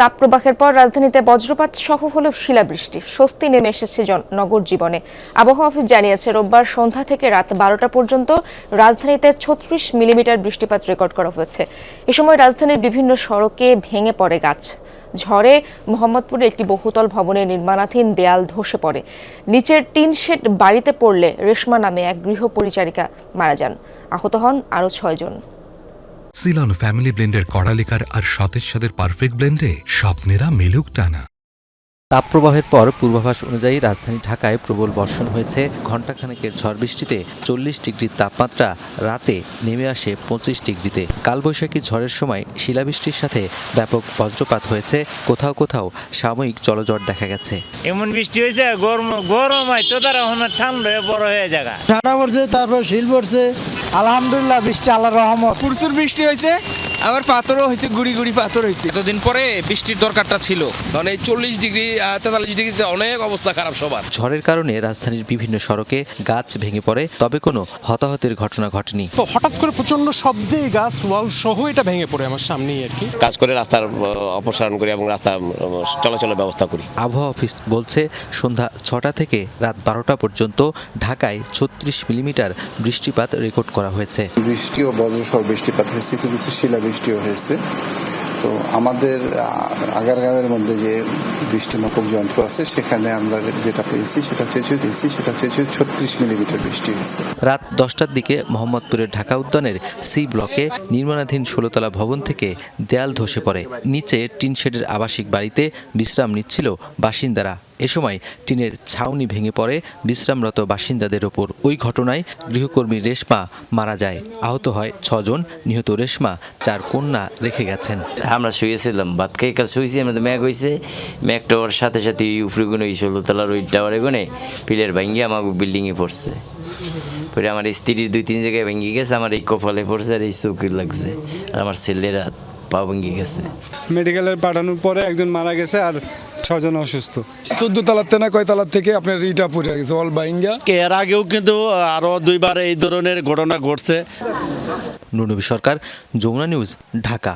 তাপপ্রবাহের পর রাজধানীতে বজ্রপাত সহ হলেও শিলাবৃষ্টি। স্বস্তি নেমে এসেছে নগর জীবনে। আবহাওয়া অফিস জানিয়েছে, রোববার সন্ধ্যা থেকে রাত বারোটা পর্যন্ত রাজধানীতে ছত্রিশ মিলিমিটার বৃষ্টিপাত রেকর্ড করা হয়েছে। এ সময় রাজধানীর বিভিন্ন সড়কে ভেঙে পড়ে গাছ। ঝড়ে মোহাম্মদপুরে একটি বহুতল ভবনের নির্মাণাধীন দেয়াল ধসে পড়ে। নিচের টিন শেড বাড়িতে পড়লে রেশমা নামে এক গৃহ পরিচারিকা মারা যান। আহত হন আরও ছয়জন। সিলন ফ্যামিলি ব্লেন্ডের কড়ালিকার আর সতেজ সাদের পারফেক্ট ব্লেন্ডে স্বপ্নেরা মেলুক টানা। তাপপ্রবাহের পর পূর্বাভাস অনুযায়ী রাজধানী ঢাকায় প্রবল বর্ষণ হয়েছে। ঘণ্টাখানেকের ঝড় বৃষ্টিতে চল্লিশ ডিগ্রির তাপমাত্রা রাতে নেমে আসে পঁচিশ ডিগ্রিতে। কালবৈশাখী ঝড়ের সময় শিলাবৃষ্টির সাথে ব্যাপক বজ্রপাত হয়েছে। কোথাও কোথাও সাময়িক জলজট দেখা গেছে। এমন বৃষ্টি হয়েছে গরম গরম হয় তো তারা ঠান্ডা হয়ে বড় হয়ে জায়গা ঠান্ডা পড়ছে তারপর শিল পড়ছে। আলহামদুলিল্লাহ বৃষ্টি আল্লাহ রহমত। প্রচুর বৃষ্টি হয়েছে। আবার পাথরও হয়েছে গুড়ি গুড়ি পাথর হয়েছে। এতদিন পরে বৃষ্টির দরকারটা ছিল। এই চল্লিশ ডিগ্রি তেতাল্লিশ ডিগ্রিতে অনেক অবস্থা খারাপ সবার। ঝড়ের কারণে রাজধানীর বিভিন্ন সড়কে গাছ ভেঙে পড়ে তবে কোনো হতাহতের ঘটনা ঘটেনি। তো হঠাৎ করে প্রচণ্ড শব্দে গাছ ওয়াল সহ এটা ভেঙে পড়ে আমার সামনেই আর কি। কাজ করে রাস্তার অপসারণ করি এবং রাস্তা চলাচলের ব্যবস্থা করি। আবহাওয়া অফিস বলছে সন্ধ্যা ছটা থেকে রাত বারোটা পর্যন্ত ঢাকায় ছত্রিশ মিলিমিটার বৃষ্টিপাত রেকর্ড করা হয়েছে। বৃষ্টি ও বজ্রসহ বৃষ্টিপাত হয়েছে কিছু কিছু শিলাবৃষ্টিও হয়েছে। তো আমাদের আগারগাঁওয়ের মধ্যে যে বৃষ্টিমাপক যন্ত্র আছে, সেখানে আমরা যেটা পেয়েছি সেটা হচ্ছে পেয়েছি সেটা হচ্ছে ছত্রিশ মিলিমিটার বৃষ্টি হয়েছে। রাত দশটার দিকে মোহাম্মদপুরের ঢাকা উদ্যানের সি ব্লকে নির্মাণাধীন ষোলোতলা ভবন থেকে দেয়াল ধসে পড়ে। নিচে টিনশেডের আবাসিক বাড়িতে বিশ্রাম নিচ্ছিল বাসিন্দারা। এ সময় টিনের ছাউনি ভেঙে পড়ে বিশ্রামরত বাসিন্দাদের ওপর ওই ঘটনায় গৃহকর্মী রেশমা মারা যায়। আহত হয় ছজন নিহত রেশমা চার কন্যা রেখে গেছেন। আমরা শুয়েছিলাম ভাত খাই কাজ শুয়েছি আমাদের ম্যাগ হয়েছে ম্যাগ টাওয়ার সাথে সাথে উপরে গুনে ওই ষোলো তলার ওই টাওয়ারে গুনে পিলের ভাঙ্গি আমাকে বিল্ডিংয়ে পড়ছে। পরে আমার স্ত্রীর দুই তিন জায়গায় ভেঙে গেছে আমার এই কপালে পড়ছে আর এই চোখে লাগছে। আর আমার ছেলেরা পা ভেঙে গেছে। মেডিকেলের পাঠানোর পরে একজন মারা গেছে আর ছজন অসুস্থ। চোদ্দ তালার থেকে না কয় তালার থেকে আপনার ইটা পড়ে গেছে অল বাইঙ্গা। এর আগেও কিন্তু আরও দুইবার এই ধরনের ঘটনা ঘটছে। নুনবী সরকার যমুনা নিউজ ঢাকা।